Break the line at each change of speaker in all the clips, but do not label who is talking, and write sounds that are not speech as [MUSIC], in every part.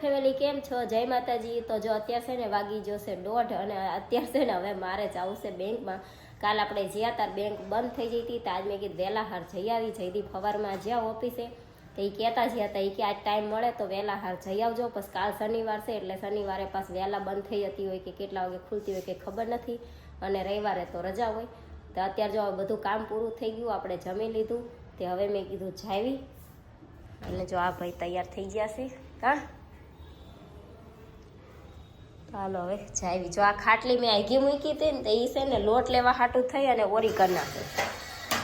Family કેમ છો? જય માતાજી. તો જો અત્યારે છે ને વાગી જશે દોઢ અને અત્યારે છે ને હવે મારે જવું છે બેંકમાં. કાલ આપણે જ્યાં તાર બેંક બંધ થઈ જઈ હતી, તો આજ મેં કીધું વહેલા હાર જઈ આવી જઈતી ફવારમાં જ્યાં ઓફિસે તો એ કહેતા જ્યાં હતા એ કે આજ ટાઈમ મળે તો વહેલા હાર જઈ આવજો. પછી કાલ શનિવાર છે, એટલે શનિવારે પાસ વહેલા બંધ થઈ જતી હોય કે કેટલા વાગે ખુલતી હોય કે ખબર નથી. અને રવિવારે તો રજા હોય. તો અત્યારે જો બધું કામ પૂરું થઈ ગયું, આપણે જમી લીધું. તે હવે મેં કીધું જાવી. એટલે જો આ ભાઈ તૈયાર થઈ ગયા છે. હા? ચાલો હવે જાવી. જો આ ખાટલી મેં આગી મૂકી હતી ને તો એ છે ને લોટ લેવા હાટું થઈ અને ઓરી કરી નાખે.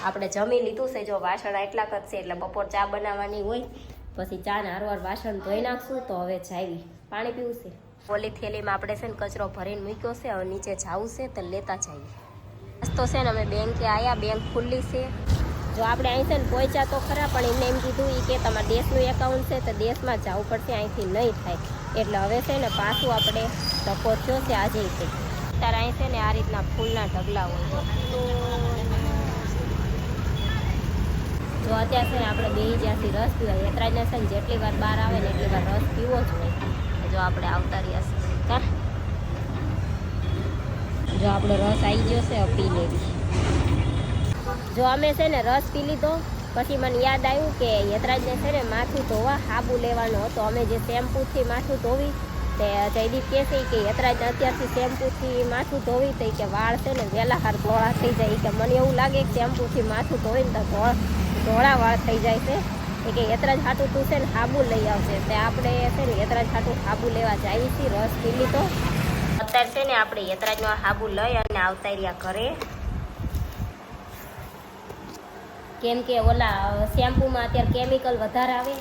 આપણે જમી લીધું છે, જો વાસણ એટલા છે, એટલે બપોર ચા બનાવવાની હોય. પછી ચા ને હારવાર વાસણ ધોઈ નાખશું તો હવે જાવી. પાણી પીવું છે? પોલી થેલીમાં આપણે છે ને કચરો ભરીને મૂક્યો છે, હવે નીચે જવું છે તો લેતા જઈએ તો છે ને અમે બેંકે આવ્યા બેંક ખુલ્લી છે. જો આપણે અહીં છે ને પહોંચ્યા તો ખરા, પણ એમને એમ કીધું એ કે તમારા દેશનું એકાઉન્ટ છે, તો દેશમાં જવું પડશે, અહીંથી નહીં થાય. એટલે હવે છે ને પાછું આપણે ધક્કો થયો છે આજે છે અત્યારે અહીં છે ને આ રીતના ફૂલના ઢગલા હોય. જો અત્યારે છે ને આપણે બે જ્યાંથી રસ પીવા યતરાજને ને જેટલી વાર બહાર આવે ને એટલી વાર રસ પીવો જ હોય જો આપણે આવતા રહ્યા છીએ જો આપણો રસ આવી ગયો છે, પી લેવી. જો અમે છે ને રસ પી લીધો પછી મને યાદ આવ્યું કે યતરાજને છે ને માથું ધોવા હાબુ લેવાનો હતો. અમે જે શેમ્પૂથી માથું ધોવી તે જયદીપ કહે છે કે યતરાજને અત્યારથી શેમ્પૂથી માથું ધોવી તો કે વાળ છે ને વહેલા હાર ધોળા થઈ જાય. કે મને એવું લાગે કે શેમ્પૂથી માથું ધોઈને તો ધોળ ધોળા વાળ થઈ જાય છે. એ કે યતરાજ હાટું તું છે ને સાબુ લઈ આવશે તે આપણે છે ને યતરાજ હાટું હાબુ લેવા જઈએ છીએ રસ પી લીધો અત્યારે છે ને આપણે યતરાજનો હાબુ લઈ અને આવતા રહ્યા ઘરે. કેમ કે ઓલા શેમ્પૂમાં અત્યારે કેમિકલ વધારે આવે.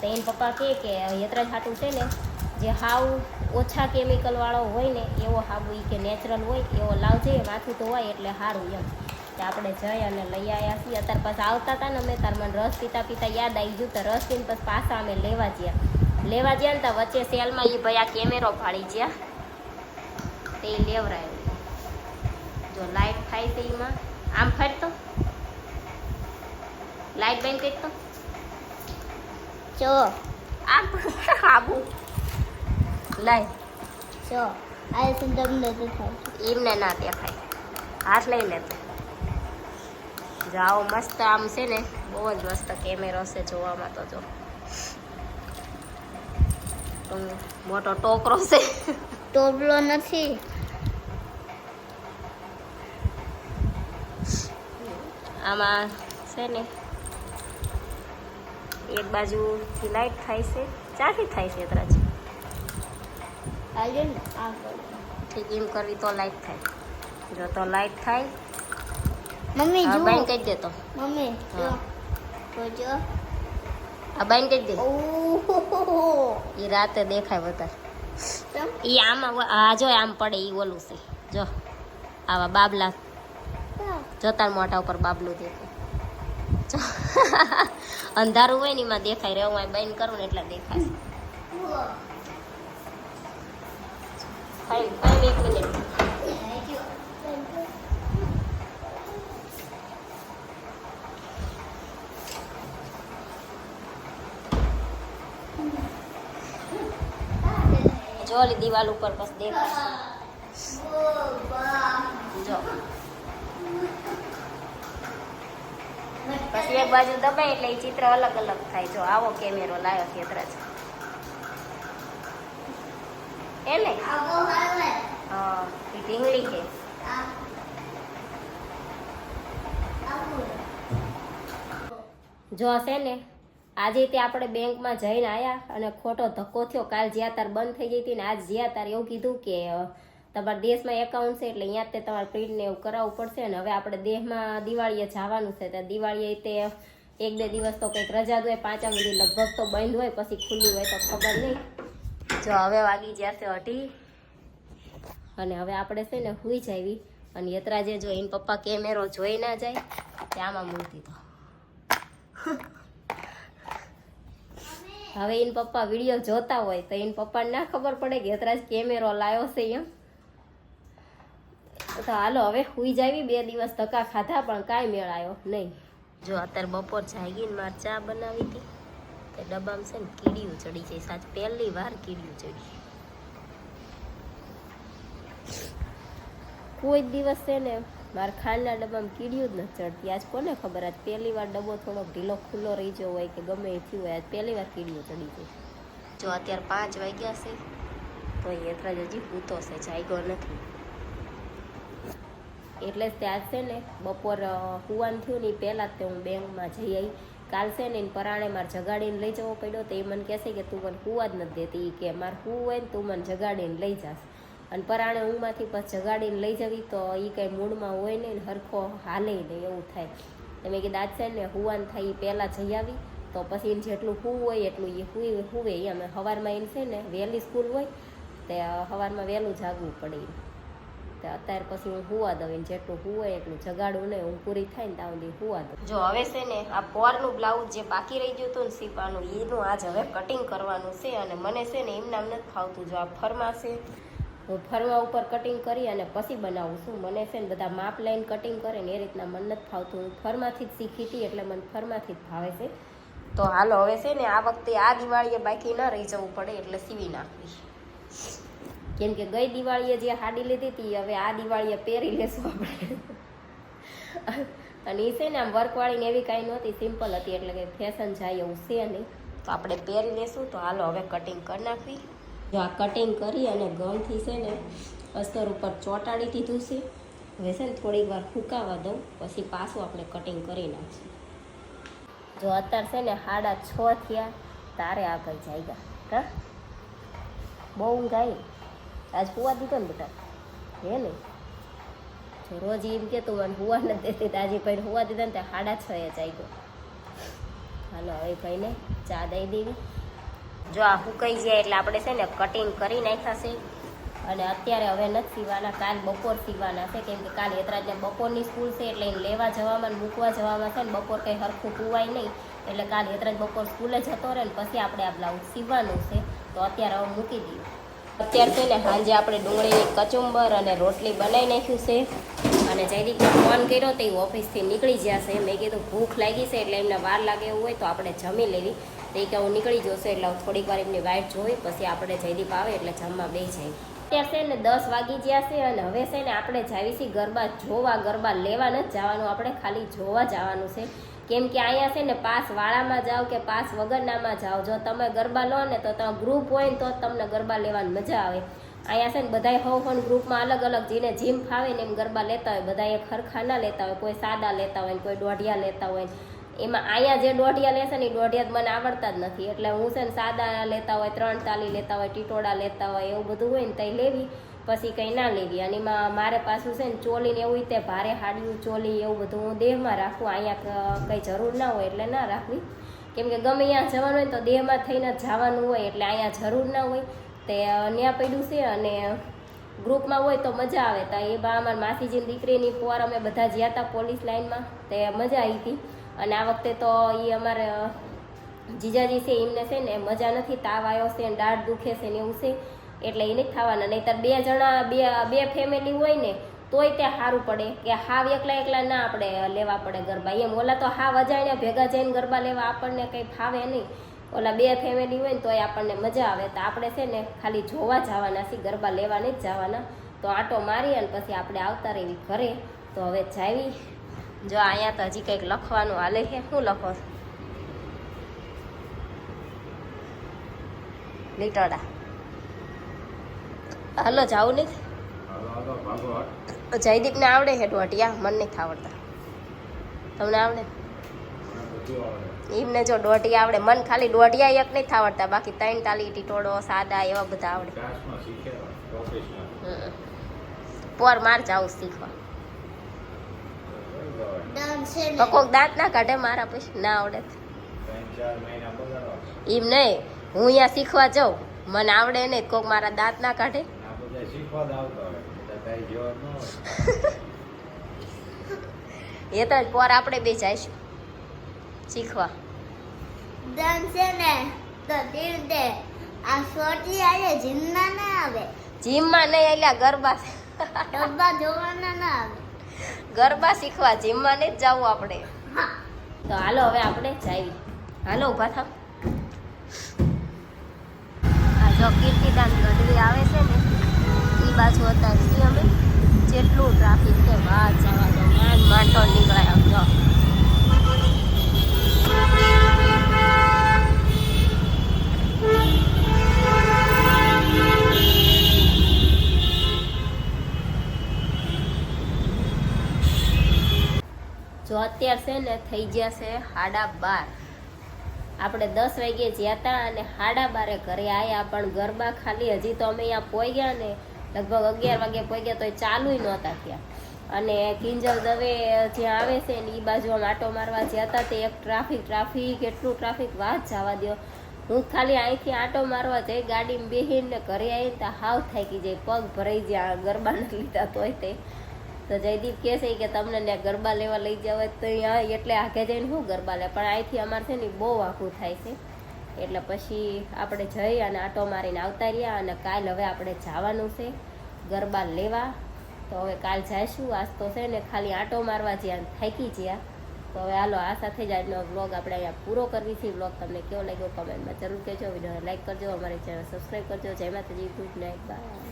તો એને પપ્પા કહે કે યતરાજ હાટું છે ને, જે હાવ ઓછા કેમિકલવાળો હોય ને, એવો હાબુ એ કે નેચરલ હોય, એવો લાવજે, માથું ધોવાય એટલે સારું એમ. કે આપણે જઈ અને લઈ આવ્યા છીએ. અત્યારે પાછા આવતા હતા ને અમે, તાર મને રસ પીતા પીતા યાદ આવી ગયું, તો રસ પીને પછી પાછા અમે લેવા ગયા લેવા ગયા ને તો વચ્ચે સેલમાં એ ભાઈ આ કેમેરો ફાડી ગયા તે લેવરાયો. જો લાઈટ થાય છે એમાં આમ ફરતો લાઈટ બંધ કરી તો જો. આબુ. લાઈ
જો. આ સુંદર નથી થાય
એમને ના દેખાય. હાથ લઈ લે. જાઓ મસ્ત આમ છે ને બહુ જ મસ્ત કેમેરો છે જોવામાં તો જો. મોટો ટોકરો છે.
ટોપલો નથી.
આમાં છે ને એક બાજુથી લાઈટ થાય છે ચાથી થાય છે
ને
ઠીક એમ કરવી તો લાઈટ થાય. જો તો લાઈટ થાય.
મમ્મી
જો
જુઓ.
કહી દે તો.
મમ્મી જો તો જો
આ બાઈન કહી દે. એ રાતે દેખાય વધારે.
ઈ
એ આમાં આ જો આમ પડે એ ઓલું છે. જો આવા બાબલા. જોતા મોઢા ઉપર બાબલું દેખાય. [LAUGHS] અંધારું હોય ને એમાં દેખાય. રે હું બંધ કરું ને એટલે દેખાય. ફાઈન એક મિનિટ. જોલી દિવાલ ઉપર બસ દેખાય જો પછી એક બાજુ દબાય એટલે ચિત્ર અલગ અલગ થાય. જો આવો કેમેરો લાવ્યો છે. અત્યારે એને. હા એ જો હશે ને, આજે તે આપણે બેંકમાં જઈને આવ્યા અને ખોટો ધક્કો થયો. કાલ જ્યાં તાર બંધ થઈ ગઈ હતી ને આજ જ્યાં તાર એવું કીધું કે તમારા દેશમાં એકાઉન્ટ છે એટલે અહીંયા જ તે તમારે પ્રિન્ટ ને એવું કરાવવું પડશે અને હવે આપણે દેહમાં દિવાળીએ જવાનું છે, તો દિવાળીએ તે એક બે દિવસ તો કંઈક રજા જ હોય પાંચમ સુધી લગભગ તો બંધ હોય, પછી ખુલ્લી હોય તો ખબર નહીં. જો હવે વાગી જશે અઢી. અને હવે આપણે છે ને હુઈ જાવી અને યતરાજે જો એન પપ્પા કેમેરો જોઈ ના જાય, તે આમાં દીધો હવે એન પપ્પા વીડિયો જોતા હોય તો એન પપ્પાને ના ખબર પડે કે યતરાજ કેમેરો લાવ્યો છે એમ. તો હાલો, હવે હુઈ જાવી બે દિવસ ધક્કા ખાધા, પણ કાંઈ મેળ આવ્યો નહીં. જો અત્યારે બપોર જાગીને મારે ચા બનાવી હતી, તે ડબ્બામાં છે ને કીડીયું ચડી જાય સાચ પહેલી વાર કીડીયું ચડી. કોઈ દિવસ છે ને મારા ખાંડના ડબ્બામાં કીડીયું જ નથી ચડતી. આજ કોને ખબર? આજ પહેલી વાર ડબ્બો થોડો ઢીલો ખુલ્લો રહી ગયો હોય કે ગમે એ થયું હોય, આજ પહેલી વાર કીડીયું ચડી જાય જો અત્યારે પાંચ વાગ્યા છે, તો યથરાજ હજી પૂતો છે, જાગ્યો નથી. એટલે ત્યાં છે ને બપોર હુવાન થયું ને પહેલાં જ તે હું બેંકમાં જઈ આવી કાલ છે ને પરાણે મારે જગાડીને લઈ જવો પડ્યો તો એ મને કહેશે કે તું મને હુવા જ નથી દેતી. કે મારે હું હોય ને તું મને જગાડીને લઈ જાસ અને પરાણે ઊંઘમાંથી પછી જગાડીને લઈ જવી તો એ કંઈ મૂડમાં હોય નહીં હરખો હાલે નહીં, એવું થાય. તમે કીધું આજ છે ને હુવાન થાય એ પહેલાં જઈ આવી તો પછી એને જેટલું હુવું હોય એટલું એ હુવે હુવે. એ અમે સવારમાં એને છે ને વહેલી સ્કૂલ હોય તે સવારમાં વહેલું જાગવું પડે. તો અત્યારે પછી હું હુવા દઉં જેટલું હુવે એટલું જગાડું ને હું પૂરી થાય ને ત્યાં સુધી હુવા દઉં. જો હવે છે ને આ પોરનું બ્લાઉઝ જે બાકી રહી ગયું હતું ને સીવવાનું એનું આજ હવે કટિંગ કરવાનું છે અને મને છે ને એમનામ નથી ફાવતું. જો આ ફરમા છે? હું ફરવા ઉપર કટિંગ કરી અને પછી બનાવું છું. મને છે ને બધા માપ લઈને કટિંગ કરે ને એ રીતના મને નથી ફાવતું. હું ફરમાંથી જ શીખી હતી એટલે મને ફરમાંથી જ ભાવે છે. તો હાલો હવે છે ને આ વખતે આ દિવાળીએ બાકી ન રહી જવું પડે એટલે સીવી નાખવી કેમ કે ગઈ દિવાળીએ જે હાડી લીધી હતી, હવે આ દિવાળીએ પહેરી લેશું આપણે. અને એ છે ને આમ વર્કવાળી ને એવી કાંઈ નહોતી સિમ્પલ હતી, એટલે કે ફેશન જાય એવું છે નહીં. તો આપણે પહેરી લેશું, તો હાલો હવે કટિંગ કરી નાખવી. જો આ કટિંગ કરી અને ગમથી છે ને અસ્તર ઉપર ચોંટાડી દીધું છે હવે છે ને થોડીક વાર ફૂંકાવા દઉં, પછી પાછું આપણે કટિંગ કરી નાખશું. જો અત્યારે છે ને સાડા છ થયા, તારે આગળ જાયગા. હા? બહુ ઊંઘ આજ ફુવા દીધો ને બેટા હે ને? જો રોજ એમ કે તું મને હુવા ન દેતી આજે ભાઈ હુવા દીધા ને ત્યાં સાડા છ એ જાગ્યો હાલો, હવે ભાઈને ચા દઈ દેવી. જો આ હુકાઈ જાય એટલે આપણે છે ને કટિંગ કરી નાખ્યા અને અત્યારે હવે નથી સીવાના, કાલ બપોર સીવાના છે. કેમ કે કાલ યતરાજને બપોરની સ્કૂલ છે એટલે એને લેવા જવામાં મૂકવા જવામાં છે ને બપોર કંઈ હરખું પુવાય નહીં. એટલે કાલ યતરાજ બપોર સ્કૂલે જતો રહે ને પછી આપણે આ બ્લાઉઝ સીવવાનું છે. તો અત્યારે હવે મૂકી દઈએ. અત્યારે છે ને સાંજે આપણે ડુંગળીની કચુંબર અને રોટલી બનાવી નાખ્યું છે. અને જયદીપને ફોન કર્યો તો એ ઓફિસથી નીકળી જશે મેં કીધું ભૂખ લાગી છે એટલે એમને વાર લાગે એવું હોય તો આપણે જમી લેવી. તો કે હું નીકળી જશે એટલે થોડીક વાર એમની વાઇટ જોઈ, પછી આપણે જયદીપ આવે એટલે જમવા બે જાય. અત્યારે છે ને દસ વાગી ગયા છે અને હવે છે ને આપણે જાવી ગરબા. જોવા ગરબા લેવા નથી જવાનું. આપણે ખાલી જોવા જવાનું છે. કેમ કે અહીંયા છે ને પાસ વાળામાં જાઓ કે પાસ વગરનામાં જાઓ. જો તમે ગરબા લો ને તો તમે ગ્રુપ હોય ને તો તમને ગરબા લેવાની મજા આવે. અહીંયા છે ને બધાય હોવ હવ ગ્રુપમાં અલગ અલગ જેને જીમ ફાવે ને એમ ગરબા લેતા હોય. બધા એક ખરખા ના લેતા હોય. કોઈ સાદા લેતા હોય કોઈ દોઢિયા લેતા હોય. એમાં અહીંયા જે દોઢિયા લેશે ને એ દોઢિયા મને આવડતા જ નથી. એટલે હું છે ને સાદા લેતા હોય, ત્રણ તાલી લેતા હોય ટીટોડા લેતા હોય, એવું બધું હોય ને તઈ લેવી. પછી કંઈ ના લેવી અને એમાં મારે પાછું છે ને ચોલી ને એવું તે ભારે હાડ્યું, ચોલી એવું બધું હું દેહમાં રાખું. અહીંયા કંઈ જરૂર ના હોય એટલે ના રાખવી. કેમ કે ગમે અહીંયા જવાનું હોય તો દેહમાં થઈને જવાનું હોય એટલે અહીંયા જરૂર ના હોય. તે ત્યાં પડ્યું છે અને ગ્રુપમાં હોય તો મજા આવે. તો એ બા અમારા માસીજીની દીકરીની પોર અમે બધા જ્યાં હતા પોલીસ લાઇનમાં તે મજા આવી હતી. અને આ વખતે તો એ અમારે જીજાજી છે, એમને છે ને મજા નથી. તાવ આવ્યો છે દાઢ દુખે છે ને એવું છે. એટલે એ નહીં ખાવાના નહીંતર બે જણા, બે બે ફેમિલી હોય ને, તોય ત્યાં સારું પડે. કે હાવ એકલા એકલા ના આપણે લેવા પડે ગરબા. એમ ઓલા તો હાવ અજાણ્યા ભેગા જઈને ગરબા લેવા આપણને કંઈ ફાવે નહીં. ઓલા બે ફેમિલી હોય ને, તોય આપણને મજા આવે. તો આપણે છે ને ખાલી જોવા જવાના છીએ, ગરબા લેવા નહીં જ જવાના. તો આટો મારી અને પછી આપણે આવતા રહેવી ઘરે. તો હવે જાવી. જો અહીંયા તો હજી કંઈક લખવાનું હાલે છે. શું લખો? લીટડા. હાલો જાવું નહીં? જયદીપને આવડે દોઢિયા મને નથી આવડતા તમને આવડે? એમને જો દોઢિયા આવડે મન ખાલી દોઢિયા એક નહીં આવડતા બાકી ત્રણ તાલી ટીટોડો સાદા એવા બધા આવડે. પોર માર જાવું શીખવા. કોક દાંત ના કાઢે મારા પછી ના આવડે. એમ નહીં હું અહીંયા શીખવા જાઉં મને આવડે નહીં કોક મારા દાંત ના કાઢે. [LAUGHS] એ તો પોર આપણે બે જઈશું શીખવા.
ડન છે ને તો તે દે. આ સોટી આજે જીમના ના આવે.
જીમમાં નહીં એટલે ગરબા
ગરબા જોવાના ના આવે. [LAUGHS]
ગરબા શીખવા જીમમાં નહીં જ જવું આપણે. તો હાલો હવે આપણે જઈએ. હાલો ઊભા થાવ. જો કીર્તિદાન ગઢવી આવે છે ને બાજુ હતા. છીએ અમે જેટલું ટ્રાફિક છે વાત જવા દો, માંડ માંડો નીકળાય આમ જો જો અત્યારે છે ને, થઈ ગયા છે સાડા બાર. આપણે દસ વાગે જ્યાં હતા અને સાડા બારે ઘરે આવ્યા પણ ગરબા ખાલી હજી તો અમે અહીંયા પોઈ ગયા ને લગભગ અગિયાર વાગે પોઈ ગયા તો ચાલુય નહોતા ત્યાં. અને કિંજલ દવે જ્યાં આવે છે ને એ બાજુ આમ આટો મારવા જ્યાં હતા તે એક ટ્રાફિક ટ્રાફિક, એટલું ટ્રાફિક, વાત જવા દો હું ખાલી અહીંથી આટો મારવા જઈ ગાડીમાં બેહીને ઘરે આવીને તો હાવ થાકી જાય પગ ભરાઈ જાય ગરબા નથી લીધા તોય તે. તો જયદીપ કહે છે કે તમને ને ગરબા લેવા લઈ જાવ તો અહીંયા, એટલે આગે જઈને હું ગરબા લે, પણ અહીંથી અમારે છે ને બહુ આખું થાય છે. એટલે પછી આપણે જઈ અને આટો મારીને આવતા રહ્યા અને કાલ હવે આપણે જવાનું છે ગરબા લેવા. તો હવે કાલ જઈશું. આજ તો છે ને ખાલી આટો મારવા જ્યાં થાકી જ્યાં તો હવે હાલો, આ સાથે જ આજનો વ્લોગ આપણે અહીંયા પૂરો કરવી છે. વ્લોગ તમને કેવો લાગ્યો કમેન્ટમાં જરૂર કહેજો. વિડીયોને લાઈક કરજો. અમારી ચેનલ સબસ્ક્રાઈબ કરજો. જય માતાજી. Good night bye